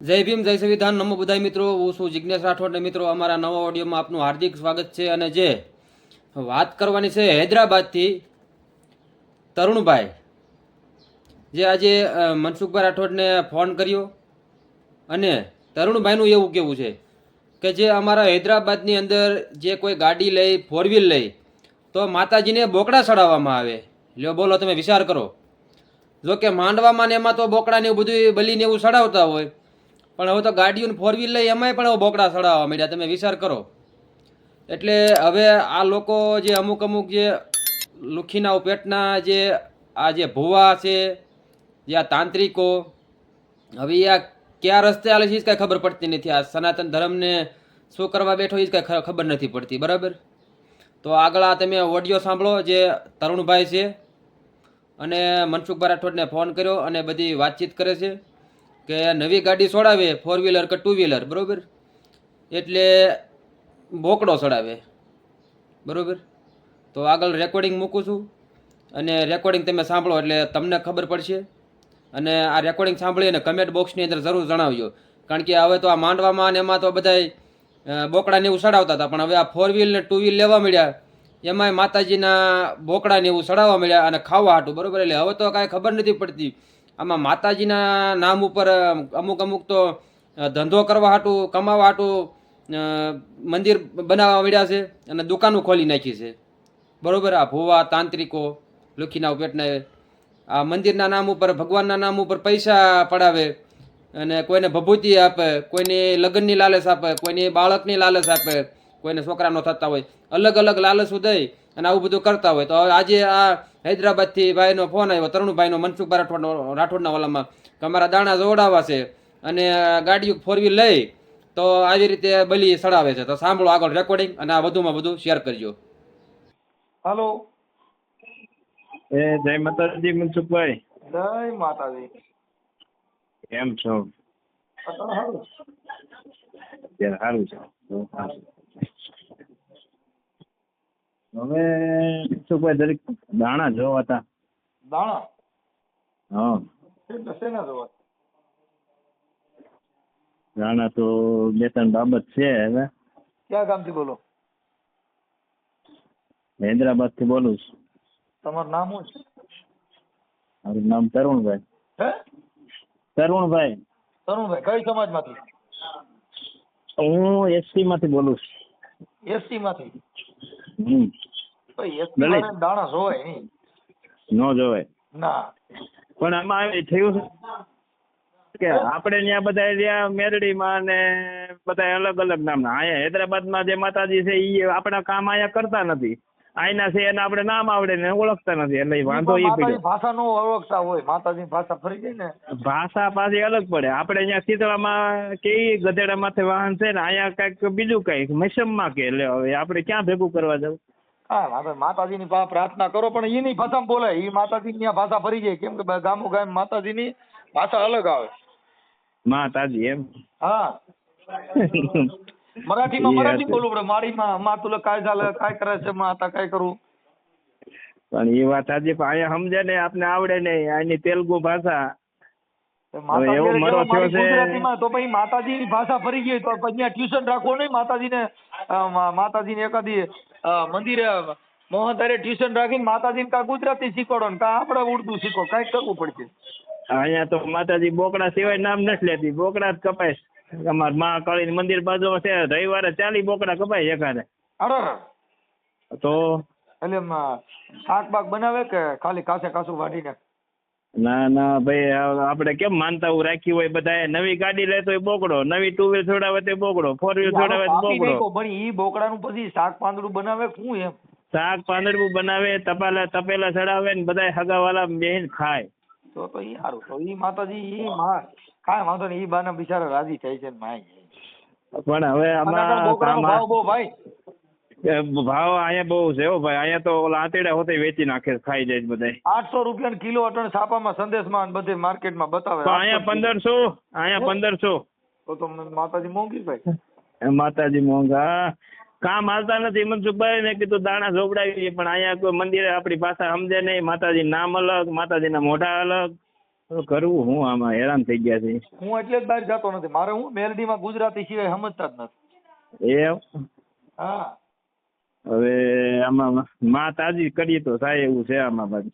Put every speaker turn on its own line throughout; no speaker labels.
જય ભીમ, જય સંવિધાન. નમો બધાય મિત્રો, હું છું જિજ્ઞેશ રાઠોડ અને મિત્રો, અમારા નવા ઓડિયોમાં આપનું હાર્દિક સ્વાગત છે અને જે વાત કરવાની છે હૈદરાબાદથી તરુણભાઈ. જે આજે મનસુખભાઈ રાઠોડને ફોન કર્યો અને તરુણભાઈનું એવું કેવું છે કે જે અમારા હૈદરાબાદની અંદર જે કોઈ ગાડી લઈ ફોર વ્હીલ લઈ, તો માતાજીને બોકડા ચડાવવામાં આવે. લ્યો, બોલો, તમે વિચાર કરો. જો કે માંડવામાં ને એમાં તો બોકડા ને એવું બધું બલીને એવું ચડાવતા હોય પણ હવે તો ગાડીઓને ફોર વ્હીલ લઈ એમાંય પણ હવે બોકડા ચડાવવા માંડ્યા. તમે વિચાર કરો. એટલે હવે આ લોકો જે અમુક અમુક જે લુખીના પેટના જે આ જે ભુવા છે, જે આ તાંત્રિકો, હવે આ કયા રસ્તે હાલે છે એ કાંઈ ખબર પડતી નથી. આ સનાતન ધર્મને શું કરવા બેઠો એ જ કાંઈ ખબર નથી પડતી. બરાબર? તો આગળ આ તમે ઓડિયો સાંભળો જે તરુણભાઈ છે. અને મનસુખભાઈ રાઠોડને ફોન કર્યો અને બધી વાતચીત કરે છે. કે નવી ગાડી છોડાવે ફોર વ્હીલર કે ટુ વ્હીલર બરોબર? એટલે બોકડો ચડાવે, બરોબર? તો આગળ રેકોર્ડિંગ મૂકું છું. અને રેકોર્ડિંગ તમે સાંભળો એટલે તમને ખબર પડશે. અને આ રેકોર્ડિંગ સાંભળી અને કમેન્ટ બોક્સની અંદર જરૂર જણાવજો. કારણ કે હવે તો આ માંડવામાં અને એમાં તો બધાય બોકડાને એવું ચડાવતા હતા. પણ હવે આ ફોર વ્હીલ ને ટુ વ્હીલ લેવા મળ્યા. એમાંય માતાજીના બોકડાને એવું ચડાવવા મળ્યા અને ખાવા હાટું, બરોબર? એટલે હવે તો કાંઈ ખબર નથી પડતી. આમાં માતાજીના નામ ઉપર અમુક અમુક તો ધંધો કરવા હાટું, કમાવા હાટું મંદિર બનાવવા મળ્યા છે અને દુકાનો ખોલી નાખી છે. બરાબર? આ ભોવા, તાંત્રિકો લુખીના પેટના આ મંદિરના નામ ઉપર, ભગવાનના નામ ઉપર પૈસા પડાવે અને કોઈને ભભૂતિ આપે, કોઈને લગ્નની લાલચ આપે, કોઈને બાળકની લાલચ આપે, કોઈને છોકરાનો થતા હોય. અલગ અલગ લાલચો દઈ અને આવું બધું કરતા હોય. તો હવે આજે આ હૈદરાબાદથી ભાઈનો ફોન આવ્યો તરુણભાઈનો મનસુખ રાઠોડનો રાઠોડના વલામાં. કે અમારા દાણા જોડાવા છે અને ગાડીઓ ફોર વ્હીલ લઈ તો આવી રીતે બલી સડાવે છે. તો સાંભળો આગળ રેકોર્ડિંગ અને આ વધુમાં વધુ શેર કરજો.
હાલો
એ જય માતાજી મનસુખભાઈ.
જય માતાજી.
કેમ છો? સારું છે. હવે મનસુખભાઈ દરેક દાણા જોવાતા.
દાણા?
હા.
એટલે શેના જોવા.
દાણા તો બે ત્રણ બાબત છે હવે.
ક્યાં ગામથી બોલો?
હૈદરાબાદથી બોલું છું.
તમારું નામ શું છે?
મારું નામ તરુણભાઈ.
હે?
તરુણભાઈ.
તરુણભાઈ કઈ સમાજમાંથી?
હું એસટી માંથી બોલું છું.
એસટી માંથી
દલિત.
દાણા જોવાય નહીં.
ન જોવાય.
ના.
પણ આમાં એ થયું છે કે આપણે ત્યાં બધા ત્યાં મેરડીમાં ને બધા અલગ અલગ નામના. અહીંયા હૈદરાબાદમાં જે માતાજી છે એ આપણા કામ અહીંયા કરતા નથી. આઈના છે એને આપણે નામ આવડે ને ઓળખતા નથી એટલે વાંધો એ પડે
ભાષા નો ઓળખતા હોય માતાજી ભાષા ફરી ગઈ ને.
ભાષા પાછી અલગ પડે. આપણે અહીંયા શીતળામાં કેવી ગધેડા માથે વાહન છે ને અહીંયા કંઈક બીજું કંઈક મૈસમમાં કે એટલે હવે આપણે ક્યાં ભેગું કરવા જવું?
હા વાંધો નહીં પ્રાર્થના કરો પણ એની ભાષામાં બોલે એ માતાજીની ત્યાં ભાષા ફરી જાય. કેમ કે ગામો ગામ માતાજીની ભાષા અલગ આવે.
માતાજી એમ?
હા. મરાઠી
માં
મરાઠી બોલવું પડે. મારી માં મા તુલે કાય ચાલે કાય કરે છે માતા કાય કરું.
પણ એ વાત આજે અહીંયા સમજે ને આપને આવડે નહીં. આની તેલુગુ ભાષા એવો મરો થયો છે.
તો પછી માતાજીની ભાષા ફરી ગઈ તો પછી અહીંયા ટ્યુશન રાખવો નહીં? માતાજીને માતાજીને એકાદી મંદિરે મોહનધારે ટ્યુશન રાખીને માતાજીને કાં ગુજરાતી શીખવાડો ને કાં આપણે ઉર્દુ શીખો કાંઈક કરવું પડશે.
અહીંયા તો માતાજી બોકડા સિવાય નામ નથી લેતી. બોકડા જ કપાય. અમાર મહાકાળી મંદિર બાજુમાં છે. રવિવારે ચાલી બોકડા કપાય એકાને
અરે
તો?
એટલે એમ, શાક બાક બનાવે કે ખાલી કાસે કાસું વાઢીને?
ના ના ભાઈ આપડે આપણે કેમ માનતા હું રાખી હોય બધા નવી ગાડી લે તો બોકડો નવી ટુ વ્હીલ છોડાવે તો બોકડો ફોર વ્હીલ છોડાવે તો બોકડો.
પણ ઈ બોકડાનું પછી શાક પાંદડું બનાવે શું એમ?
શાક પાંદડું બનાવે તપાલા તપેલા ચડાવે ને બધા હગાવાલા બેહીન ખાય.
તો તો ઈ સારું તો ઈ માતાજી ઈ માં કાંઈ વાંધો નહીં ઈ બાના બિચારા રાજી થાય છે ને માય.
પણ હવે આમાં
ભાવ
કામ
બહુ ભાઈ.
ભાવ અહીંયા બહુ છે હો ભાઈ. અહીંયા તો ઓલા હોતે વેચી નાખે ખાઈ જાય છે બધાય.
આઠસો રૂપિયા કિલો અટણ છાપામાં સંદેશમાં બધે માર્કેટમાં બતાવે.
અહીંયા પંદરસો અહીંયા પંદરસો.
તો તો માતાજી મોંઘી ભાઈ.
માતાજી મોંઘા. કામ હાલતા નથી. મનસુખભાઈ ને કીધું દાણા ઝોપડાવી પણ અહીંયા કોઈ મંદિરે આપણી પાસે સમજે નહીં. માતાજી નામ અલગ માતાજીના મોઢા અલગ. કરવું હું આમાં? હેરાન થઈ ગયા છે.
હું એટલે જ બહાર જતો નથી. મારે હું મેલડીમાં ગુજરાતી સિવાય સમજતા જ નથી.
એ
હા.
હવે આમાં માં તાજી કરીએ તો થાય એવું છે આમાં પાછું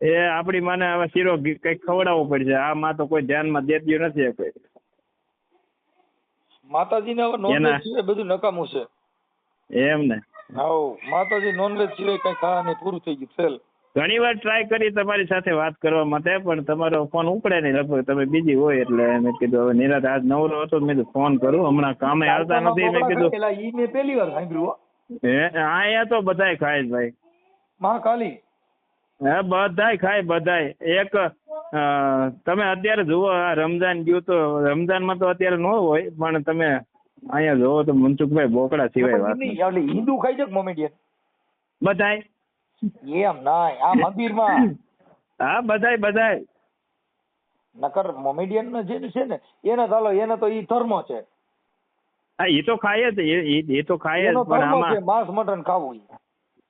એ આપણી માને હવે શીરો કંઈક ખવડાવવો પડશે. આ માં તો કોઈ ધ્યાનમાં દેતી નથી કોઈ.
માતાજીને હવે નોનવેજ સિવાય બધું નકામું છે.
એમ ને.
હાઉ માતાજી નોનવેજ સિવાય કઈ ખાવા નહીં પૂરું થઈ ગયું ફેલ.
ઘણી વાર ટ્રાય કરી તમારી સાથે વાત કરવા માટે પણ તમારો ફોન ઉપડે નહીં. લગભગ તમે બીજી હોય એટલે મેં કીધું હવે નિરાત આજ નવરો હતો મેં કીધું ફોન કરું. હમણાં કામે આવતા નથી મેં કીધું.
ઈ મેં પહેલી વાર સાંભળ્યું હે.
અહીંયા તો બધાય ખાય જ ભાઈ
મહાકાલી.
હા બધાય ખાય બધાય. એક તમે અત્યારે જુઓ આ રમજાન ગયું તો રમઝાનમાં તો અત્યારે ન હોય પણ તમે અહીંયા જુઓ તો મનસુખભાઈ બોકડા સિવાય વાત
હિન્દુ ખાઈ છે મોમેડિયન?
બધાય.
એમ ના આ મંદિરમાં.
હા બધાય બધાય.
નકર મોમેડિયન જે છે ને એને ચાલો એને તો ઈ ધર્મ છે.
હા એ તો ખાય જ એ- તો ખાય જ પણ આમાં
માંસ મટન ખાવું.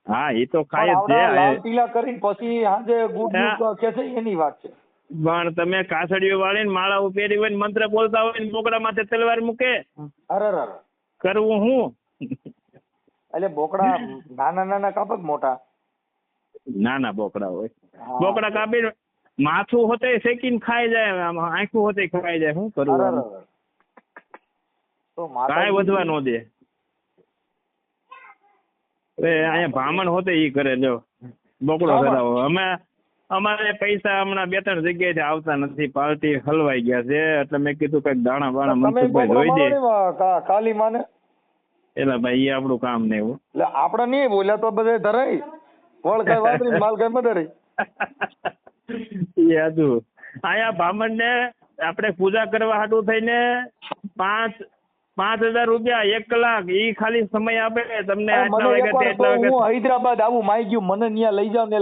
હા એ તો ખાય જ છે
પીલા કરીને પછી આજે ગુડ કે છે એની વાત છે.
પણ તમે કાસડીઓ વાળીને માળાઓ ઉપેરી હોય ને મંત્ર બોલતા હોય ને બોકડા માથે તલવાર મૂકે
અરે.
કરવું હું?
એટલે બોકડા નાના નાના કાપક મોટા.
નાના બોકડા હોય. બોકડા કાપીને માથું હોતે શેકીને ખાઈ જાય આમ આંખું હોતે ખાઈ જાય. શું કરવું કાંઈ વધવા ન દે. અહીંયા ભામણ હોતે ઈ કરે જો. બોકડો? કરાવો અમે અમારે પૈસા હમણાં બે ત્રણ જગ્યાએથી આવતા નથી. પાર્ટી હલવાઈ ગયા છે. એટલે મેં કીધું કંઈક દાણા બાણા મનસુખભાઈ જોઈ દે.
કાલી માને?
એટલે ભાઈ એ આપણું કામ નહીં એવું.
એટલે આપણે નહીં બોલ્યા તો બધે ધરાય. વળ કઈ વાપરી માલ કઈ
એ હતું. અહીંયા બ્રાહ્મણ ને આપણે પૂજા કરવા હાટું થઈને પાંચ પાંચ હજાર રૂપિયા એક કલાક ઈ ખાલી સમય આપે તમને
મને હું હૈદરાબાદ આવું માઈ ગયું મને ન્યા લઈ જાવ ને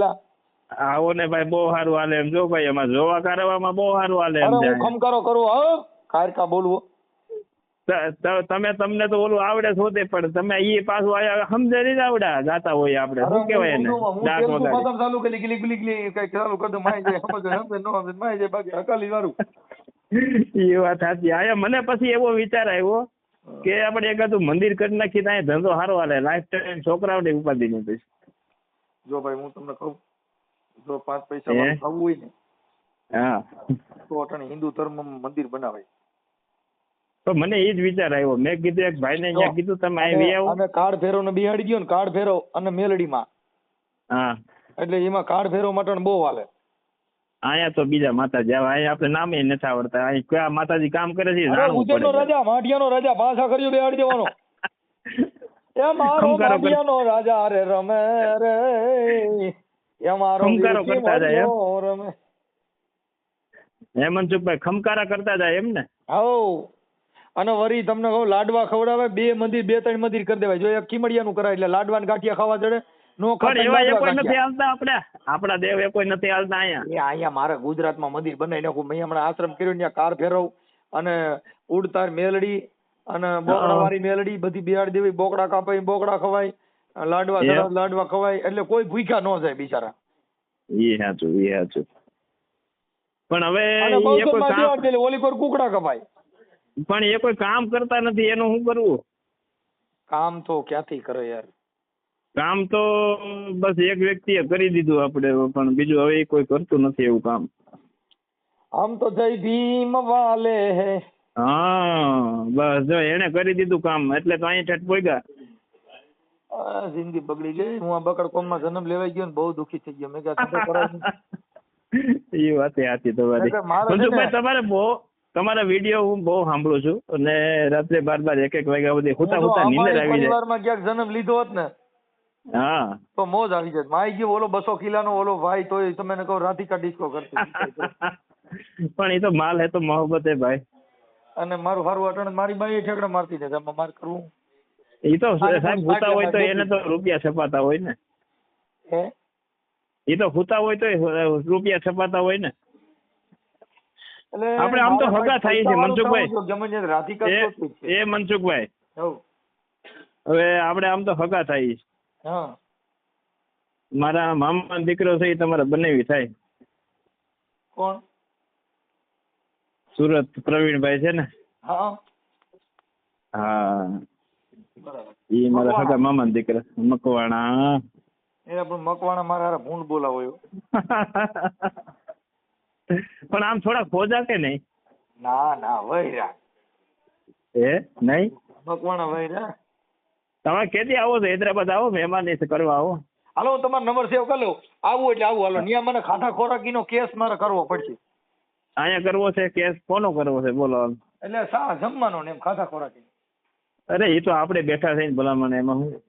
આવો ને ભાઈ બહુ સારું હાલે એમ. જો ભાઈ એમાં જોવા કરવામાં બહુ સારું હાલે એમ
હું ખમકારો કરું હા. ખારકા બોલવું.
તમે તમને તો ઓલું આવડે શોધે પણ તમે એ પાછું આયા સમજે નહીં આવડા જાતા હોય આપણે. શું કહેવાય એને? ડાક
તેલનું ચાલુ કરી ગલી ગલી ગલી કઈ ચાલુ કરી માઈ જાય સમજે સમજે નો સમજે માય જાય બાકી અકાલી વાળું.
એ વાત સાચી. આયા મને પછી એવો વિચાર આવ્યો કે આપણે એકાદું મંદિર કરી નાખી ત્યાં ધંધો સારો હાલે લાઈફ ટાઈમ છોકરાઓને ઉપાધિ નહીં પછી
જો ભાઈ હું તમને કહું જો પાંચ પૈસા ખાવું હોય ને
હા.
તો અટાણે હિન્દુ ધર્મ મંદિર બનાવાય.
તો મને એ જ વિચાર આવ્યો. મેં કીધું એક ભાઈને અહીંયા કીધું તમે આવી આવો.
અને કાર્ડ ફેરો ને બિહાડી ગયો ને કાર્ડ ફેરો અને મેલડીમાં.
હા.
એટલે એમાં કાર્ડ ફેરો માટે બહુ હાલે.
અહીંયા તો બીજા માતાજી આવે. અહીંયા આપણે નામે નથી આવડતા. અહીં કયા માતાજી કામ કરે છે જાણવું પડે
રાજા રાજા પાછા કર્યો બેહાડી દેવાનો. એ મારો
કર-
રાજા રે રમે રે. એ મારો
કરતા જાય
રમે.
હે મનસુખભાઈ ખમકારા કરતા જાય એમ ને?
હઉ. અને વરી તમને કહું લાડવા ખવડાવે બે મંદિર બે ત્રણ મંદિર કરી દેવાય. જો એક કિમડિયાનું કરાય એટલે લાડવા ને ગાંઠિયા ખાવા જડે નો ખાતા
એવા કોઈ નથી. હાલતા આપણે. આપણા દેવ એ કોઈ નથી હાલતા અહીંયા.
એ અહીંયા મારે ગુજરાતમાં મંદિર બનાવી નાખું મેં હમણાં આશ્રમ કર્યો ને ત્યાં કાર ફેરવ અને ઉડતાર મેલડી અને બોકડા વાળી મેલડી બધી બિહાડી દેવી બોકડા કાપાય બોકડા ખવાય લાડવા? લાડવા ખવાય એટલે કોઈ ભૂખ્યા ન જાય બિચારા.
એ હાચું એ હાચું પણ હવે
ઓલી પર કુકડા કપાય.
પણ એ કોઈ કામ કરતા નથી એનું શું કરવું?
કામ તો ક્યાંથી કરે યાર?
કામ તો બસ એક વ્યક્તિએ કરી દીધું આપણે પણ બીજું હવે કોઈ કરતું નથી એવું કામ.
આમ તો જય ભીમ વાલે હે.
હા બસ જો એને કરી દીધું કામ એટલે તો અહીં ઠેઠ પોગ્યા
જિંદગી બગડી ગઈ હું આ બકડ કોમમાં જન્મ લેવાઈ ગયો ને બહુ દુખી થઈ ગયો મેં ધંધો
એ વાત સાચી તમારી. તમારે બહુ તમારા વીડિયો હું બહુ સાંભળું છું અને રાત્રે બાર બાર એક એક વાગ્યા સુધી હુતા હુતા નીંદર આવી જાય.
પરિવારમાં ક્યાંક જન્મ લીધો હોત ને
હા.
તો મોજ આવી જાય માઈ ગયો ઓલો બસો કિલાનો ઓલો ભાઈ તોય તમે કહો રાધિકા ડિસ્કો કરતી
પણ એ તો માલ હે તો મોહબ્બત હે ભાઈ.
અને મારું હારું અટણ મારી બાઈ ઠેકડા મારતી છે એમાં માર કરવું.
એ તો સાહેબ હુતા હોય તો એને તો રૂપિયા છપાતા હોય ને.
હે?
એ તો હુતા હોય તો રૂપિયા છપાતા હોય ને. આપણે આમ તો હગા થાય છે, મનસુખભાઈ. એ મનસુખભાઈ. હવે આપણે આમ તો હગા થાય છે. મારા મામા દીકરો છે એ તમારે બનેવી થાય.
કોણ?
સુરત પ્રવીણભાઈ છે ને?
હા.
એ મારા સગા મામા દીકરા મકવાણા.
એ પણ મકવાણા મારા હારા ભૂંડ બોલાવો
પણ આમ થોડા ખોજા કે નહીં.
ના ના વૈરા.
એ નહીં?
મકવાણા વૈરા.
તમે કેદી આવો છો? હૈદરાબાદ આવો મહેમાન કરવા આવો.
હાલો હું તમારો નંબર સેવ કરી લઉં. આવું એટલે આવું. હાલો ત્યાં મને ખાટા ખોરાકીનો કેસ મારે કરવો પડશે.
અહીંયા કરવો છે કેસ? કોનો કરવો છે? બોલો
એટલે સા જમવાનો ને એમ ખાટા ખોરાકી
અરે એ તો આપણે બેઠા થઈને ભલામણ એમાં હું.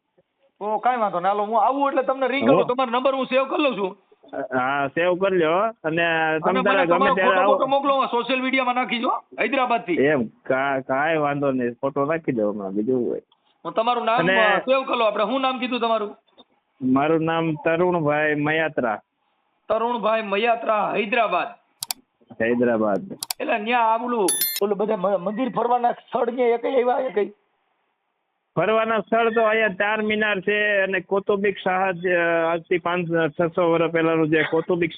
તો કાંઈ વાંધો ના હાલો હું આવું એટલે તમને રિંગ કરું તમારો નંબર હું સેવ કરી લઉં છું.
હા સેવ કરી લ્યો. અને તમે
મને
ગમે ત્યારે આવો.
મોકલો સોશિયલ મીડિયામાં નાખીજો હૈદરાબાદથી
એમ કાંઈ વાંધો નહીં. ફોટો નાખી દો હમણાં બીજું હોય.
હું તમારું નામ સેવ કરો આપણે. શું નામ કીધું તમારું?
મારું નામ તરુણભાઈ મયાત્રા.
તરુણભાઈ મયાત્રા હૈદરાબાદ.
હૈદરાબાદ.
એટલે ત્યાં આવલું પેલું બધા મંદિર ફરવાના સ્થળ ને એ કઈ આવ્યા કઈ?
ફરવાના સ્થળ તો અહીંયા ચાર મિનાર છે અને કૌટુંબિક શાહ આજથી પાંચ છસો વર્ષ પહેલાનું જે કૌટુંબિક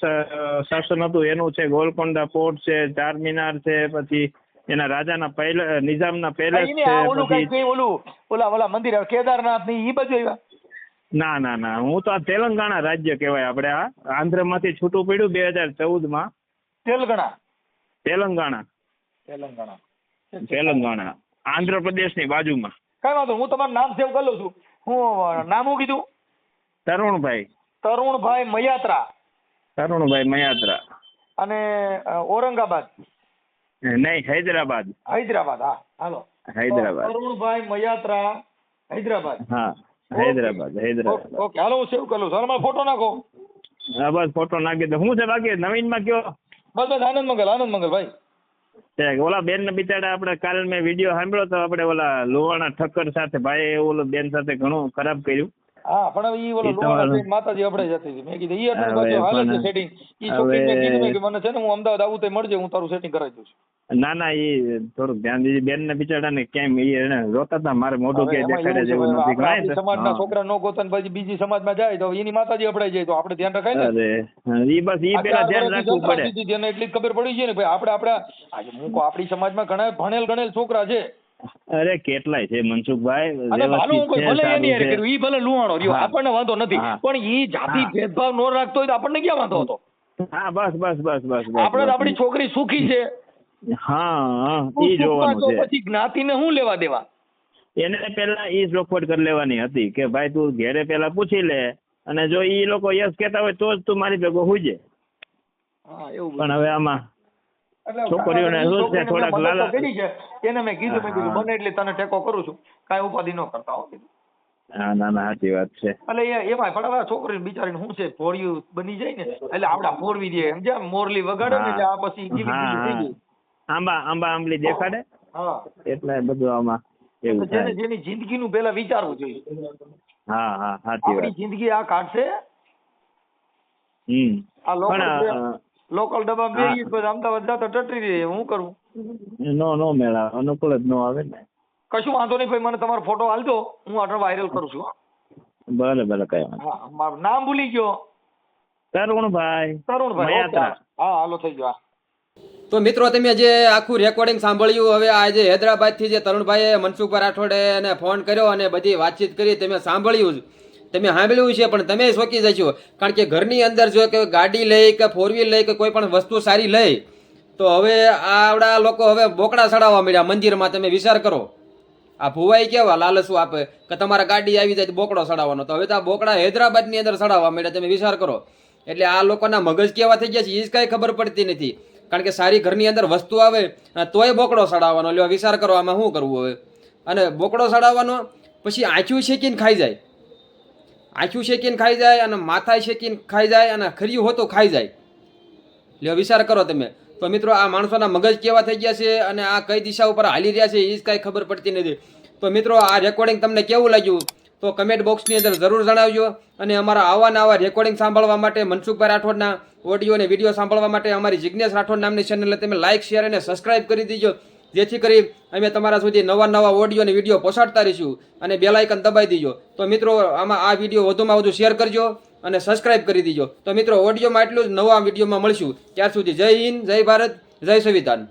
શાસન હતું એનું છે ગોલકોંડા પોર્ટ છે ચાર મિનાર છે પછી એના રાજાના પહેલા નિઝામના પેલેસ છે પછી
ઓલું ઓલા ઓલા મંદિર કેદારનાથની ઈ બાજુ આવ્યા?
ના ના ના હું તો આ તેલંગાણા રાજ્ય કહેવાય આપણે આ આંધ્રમાંથી છૂટું પડ્યું બે હજાર ચૌદમાં.
તેલંગાણા?
તેલંગાણા.
તેલંગાણા.
તેલંગાણા આંધ્રપ્રદેશની બાજુમાં.
કઈ વાંધો હું તમારું નામ સેવ કરી લઉં છું. હું નામ હું કીધું?
તરુણભાઈ.
તરુણભાઈ મયાત્રા.
તરુણભાઈ મયાત્રા.
અને ઔરંગાબાદ?
નહીં હૈદરાબાદ.
હૈદરાબાદ હા હાલો.
હૈદરાબાદ.
તરુણભાઈ મયાત્રા હૈદરાબાદ.
હા હૈદરાબાદ હૈદરાબાદ.
ઓકે, હાલો હું સેવ કરું છું. હાલો મારો ફોટો નાખો.
હા બસ ફોટો નાખી દો. શું છે બાકી? નવીનમાં કયો?
બસ બસ આનંદ મંગલ આનંદ મંગલ ભાઈ.
ઓલા બેન ને બિચારા આપણે કાલ મેં વીડિયો સાંભળ્યો તો આપણે ઓલા લોહાણા ઠક્કર સાથે ભાઈ ઓલો બેન સાથે ઘણું ખરાબ કર્યું.
હા પણ હવે ઈ ઓલો લોહાણા માતાજી અપડે જતી હતી. મેં કીધું ઈ અટલ બાજુ હાલે છે સેટિંગ ઈ છોકરી મેં કીધું કે મને છે ને હું અમદાવાદ આવું તો મળજે હું તારું સેટિંગ કરાવી દઉં છું.
ના ના એ થોડુંક ધ્યાન દીધી બેન ને બિચારા ને કેમ એ એને રોતા હતા મારે મોઢું
કે
દેખાડે જેવું નથી.
આપણા સમાજના છોકરા નો ગોતે ને પછી બીજી સમાજમાં જાય તો એની માતાજી અપડાઈ જાય તો આપણે ધ્યાન રખાય ને?
અરે ઈ બસ ઈ પેલા ધ્યાન રાખવું પડે.
એટલી ખબર પડી છે ને ભાઈ આપણે આપડા હું આપણી સમાજમાં ઘણા ભણેલ ગણેલ છોકરા છે.
અરે કેટલાય છે મનસુખભાઈ
હું ઈ ભલે લુહાણો રહ્યો આપણને વાંધો નથી પણ ઈ જાતિ ભેદભાવ નો રાખતો હોય તો આપણને ક્યાં વાંધો હતો?
હા બસ બસ બસ બસ
આપણે આપણી છોકરી સુખી છે.
હા હા
હું
ઈ જોવાનું છે
પછી જ્ઞાતિને શું લેવા દેવા?
એને પેલા ઈ રોકવટ કરી લેવાની હતી કે ભાઈ તું ઘેરે પેલા પૂછી લે અને જો ઈ લોકો યસ કહેતા હોય તો જ તું મારી ભેગો હુજે
હા એવું
પણ હવે આમાં છોકરીઓને શું છે, થોડાક
મેં મદદ તો
લાલા-
કરી છે. એને મેં કીધું મેં કીધું બને એટલે તને ટેકો કરું છું. કાંઈ ઉપાધિ ન કરતા હો. કીધું.
હા ના ના સાચી વાત છે.
એટલે એ એમાં પણ હવે બિચારીને શું છે ભોળિયું બની જાય ને એટલે આપડા ભોળવી દે. એમ મોરલી વગાડે ને એટલે આ પછી ગીલી
હા
ગીલી થઈ
હા.
ગઈ
આંબા આંબા આંબલી દેખાડે?
હા.
એટલે બધું આમાં
જેને જેની જિંદગીનું પેલા વિચારવું જોઈએ.
હા હા સાચી
આપણી જિંદગી આ કાઢશે?
હમ.
આ
અ,
લોકલ ડબ્બા. બેસી પછી અમદાવાદ જતા ટટરી રહી હું કરું
નો નો મેળા અનુકૂળ જ નો આવે ને
કશું વાંધો નહીં ભાઈ મને તમારો ફોટો હાલજો હું આટલો વાયરલ કરું છું
ભલે ભલે કઈ વાંધો
હા મારું નામ ભૂલી ગયો
તરુણભાઈ
તરુણભાઈ. હા હાલો થઈ ગયો
તો મિત્રો તમે જે આખું રેકોર્ડિંગ સાંભળ્યું હવે આજે હૈદરાબાદથી જે તરુણભાઈએ મનસુખભાઈ રાઠોડે ફોન કર્યો અને બધી વાતચીત કરી તમે સાંભળ્યું જ. તમે સાંભળ્યું છે, પણ તમે શોકી જશો. કારણ કે ઘરની અંદર જો કે ગાડી લઈ કે ફોર વ્હીલ લઈ કે કોઈ પણ વસ્તુ સારી લઈ, તો હવે આવડા લોકો હવે બોકડા ચડાવવા મળ્યા મંદિરમાં તમે વિચાર કરો. આ ભુવાઈ કેવા લાલસું આપે કે તમારા ગાડી આવી જાય તો બોકડો ચડાવવાનો. તો હવે તો આ બોકડા હૈદરાબાદની અંદર ચડાવવા મળ્યા તમે વિચાર કરો. એટલે આ લોકોના મગજ કેવા થઈ ગયા છે એ જ કાંઈ ખબર પડતી નથી. કારણ કે સારી ઘરની અંદર વસ્તુ આવે તોય બોકડો ચડાવવાનો. એટલે વિચાર કરો, આમાં શું કરવું હવે? અને બોકડો ચડાવવાનો, પછી આંચું શેકીને ખાઈ જાય. આંચું શેકીને ખાઈ જાય અને માથા શેકીને ખાઈ જાય અને ખર્યું હોતો ખાઈ જાય. એટલે વિચાર કરો તમે. તો મિત્રો, આ માણસોના મગજ કેવા થઈ ગયા છે અને આ કઈ દિશા ઉપર હાલી રહ્યા છે એ જ કાંઈ ખબર પડતી નથી. તો મિત્રો, આ રેકોર્ડિંગ તમને કેવું લાગ્યું? તો કમેન્ટ બોક્સની અંદર જરૂર જણાવજો અને અમારા આવા આવા રેકોર્ડિંગ સાંભળવા માટે મનસુખભાઈ રાઠોડના ઓડિયો અને વીડિયો સાંભળવા માટે અમારી જિજ્ઞેશ રાઠોડ નામની ચેનલને તમે લાઇક શેર અને સબસ્ક્રાઇબ કરી દીજો. જેથી કરી અમે તમારા સુધી નવા નવા ઓડિયો અને વીડિયો પહોંચાડતા રહીશું અને બેલ આઇકન દબાવી દીજો. તો મિત્રો, આમાં આ વીડિયો વધુમાં વધુ શેર કરજો અને સબસ્ક્રાઇબ કરી દીજો. તો મિત્રો ઓડિયોમાં એટલું જ. નવા વિડીયોમાં મળશું. ત્યાર સુધી જય હિન્દ, જય ભારત, જય સંવિધાન.